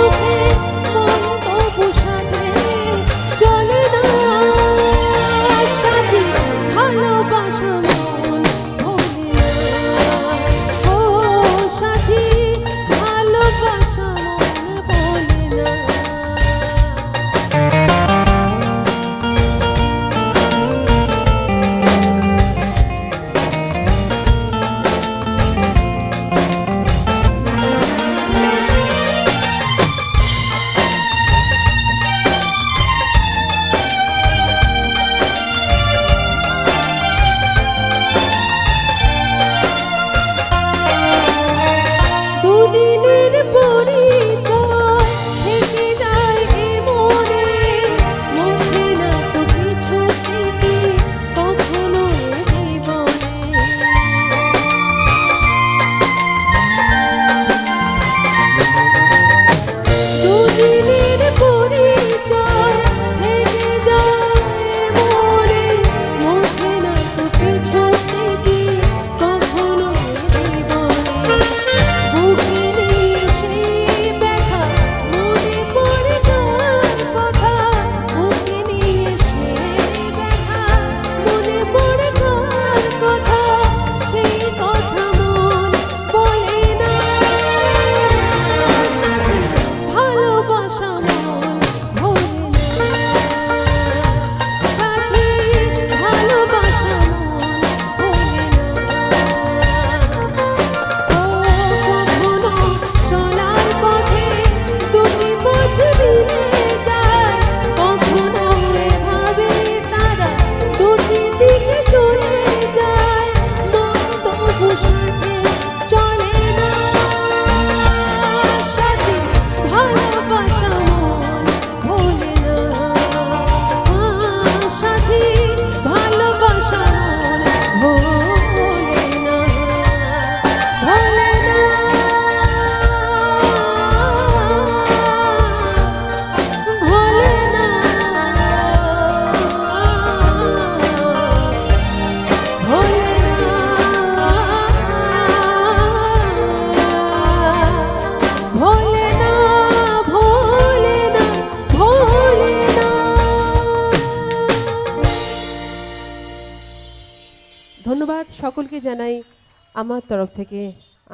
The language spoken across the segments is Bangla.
to ধন্যবাদ সকলকে জানাই আমার তরফ থেকে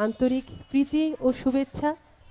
আন্তরিক প্রীতি ও শুভেচ্ছা।